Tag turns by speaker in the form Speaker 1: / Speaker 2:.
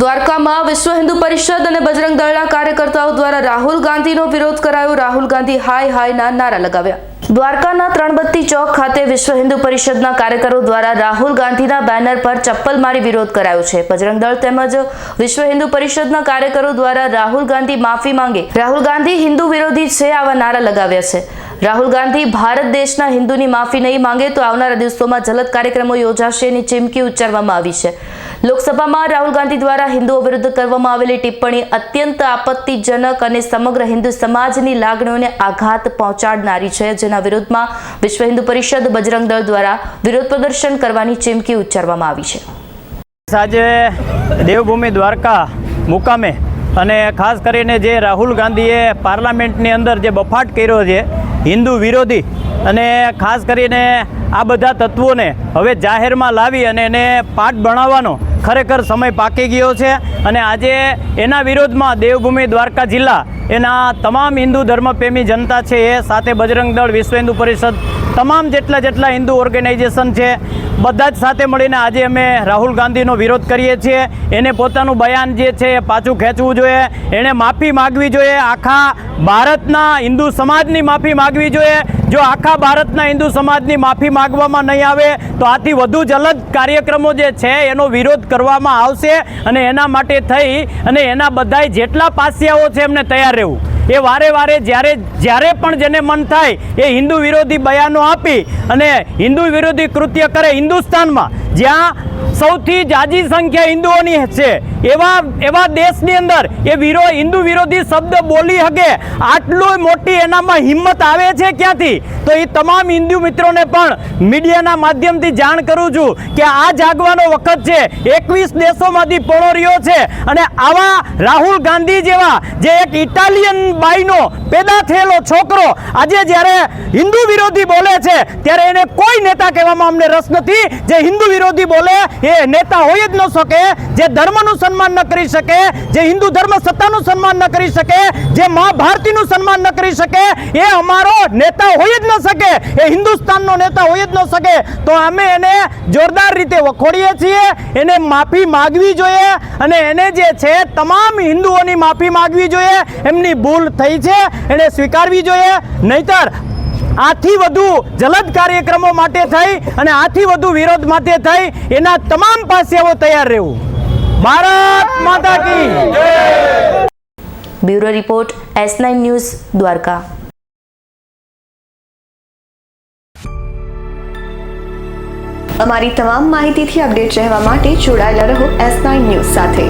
Speaker 1: દ્વારકામાં વિશ્વ હિન્દુ પરિષદ અને બજરંગ દળના કાર્યકર્તાઓ દ્વારા રાહુલ ગાંધીનો વિરોધ કરાયો. રાહુલ ગાંધી હાય હાયના નારા લગાવ્યા. દ્વારકાના ત્રણબત્તી ચોક ખાતે વિશ્વ હિન્દુ પરિષદના કાર્યકરો દ્વારા રાહુલ ગાંધીના બેનર પર ચપ્પલ મારી વિરોધ કરાયો છે. બજરંગ દળ તેમજ વિશ્વ હિન્દુ પરિષદના કાર્યકરો દ્વારા રાહુલ ગાંધી માફી માંગે. રાહુલ ગાંધી હિન્દુ વિરોધી છે આવા નારા લગાવ્યા છે. રાહુલ ગાંધી ભારત દેશના હિન્દુની માફી નહીં માંગે તો આવનારા દિવસોમાં જલદ કાર્યક્રમો યોજાશે એની ચીમકી ઉચ્ચારવામાં આવી છે. લોકસભામાં રાહુલ ગાંધી દ્વારા હિન્દુઓ વિરુદ્ધ કરવામાં આવેલી ટિપ્પણી અત્યંત આપત્તિજનક અને સમગ્ર હિન્દુ સમાજની લાગણીઓને આઘાત પહોંચાડનારી છે. જેના વિરોધમાં વિશ્વ હિન્દુ પરિષદ બજરંગ દળ દ્વારા વિરોધ પ્રદર્શન કરવાની ચીમકી ઉચ્ચારવામાં આવી છે.
Speaker 2: આજે દેવભૂમિ દ્વારકા મુકામે અને ખાસ કરીને જે રાહુલ ગાંધીએ પાર્લામેન્ટની અંદર જે બફાટ કર્યો છે હિન્દુ વિરોધી અને ખાસ કરીને આ બધા તત્વોને હવે જાહેરમાં લાવી અને એને પાઠ ભણાવવાનો ખરેખર સમય પાકી ગયો છે. અને આજે એના વિરોધમાં દેવભૂમિ દ્વારકા જિલ્લા એના તમામ હિન્દુ ધર્મપ્રેમી જનતા છે એ સાથે બજરંગ દળ વિશ્વ હિન્દુ પરિષદ, તમામ જેટલા જેટલા હિન્દુ ઓર્ગેનાઇઝેશન છે બધા જ સાથે મળીને આજે અમે રાહુલ ગાંધીનો વિરોધ કરીએ છીએ. એને પોતાનું બયાન જે છે એ પાછું ખેંચવું જોઈએ. એણે માફી માગવી જોઈએ. આખા ભારતના હિન્દુ સમાજની માફી માગવી જોઈએ. જો આખા ભારતના હિન્દુ સમાજની માફી માગવામાં નહીં આવે, તો આથી વધુ જ અલગ કાર્યક્રમો જે છે એનો વિરોધ કરવામાં આવશે. અને એના માટે થઈ અને એના બધાય જેટલા પાસિયાઓ છે એમને તૈયાર રહેવું. એ વારે વારે જ્યારે જ્યારે પણ જેને મન થાય એ હિન્દુ વિરોધી બયાનો આપી અને હિન્દુ વિરોધી કૃત્ય કરે હિન્દુસ્તાનમાં, જ્યાં સૌથી જાજી સંખ્યા હિન્દુઓની છે. એવા એવા દેશની અંદર એ વિરો, હિન્દુ વિરોધી શબ્દ બોલી શકે આટલું મોટી એનામાં હિંમત આવે છે ક્યાંથી? તો એ તમામ હિન્દુ મિત્રોને પણ મીડિયાના માધ્યમથી જાણ કરું છું કે આ જાગવાનો વખત છે. એકવીસ દેશોમાંથી પોળો રહ્યો છે અને આવા રાહુલ ગાંધી જેવા જે એક ઇટાલિયન બાઈનો પેદા થયેલો છોકરો આજે જ્યારે હિન્દુ વિરોધી બોલે છે, ત્યારે એને કોઈ નેતા કહેવામાં અમને રસ નથી. જે હિન્દુ વિરોધી બોલે, એ નેતા હોય જ ન શકે, જે ધર્મનું સન્માન ન કરી શકે, જે હિન્દુ ધર્મ સત્તાનું સન્માન ન કરી શકે, જે મા ભારતીનું સન્માન ન કરી શકે, એ અમારો નેતા હોય જ ન શકે, એ હિન્દુસ્તાનનો નેતા હોય જ ન શકે, તો અમે એને જોરદાર રીતે વખોડીએ છીએ, એને માફી માગવી જોઈએ, અને એને જે છે, તમામ હિન્દુઓની માફી માગવી જોઈએ, એમની ભૂલ થઈ છે. એને સ્વીકારવી જોઈએ. નહીતર આથી વધુ જલદ કાર્યક્રમો માટે થઈ અને આથી વધુ વિરોધ માટે થઈ એના તમામ પાસેઓ તૈયાર રહેવું. ભારત માતા કી
Speaker 1: bureau report S nine news Dwarka.
Speaker 3: અમારી તમામ માહિતીથી અપડેટ રહેવા માટે જોડાયેલા રહો એસ નાઇન ન્યૂઝ સાથે.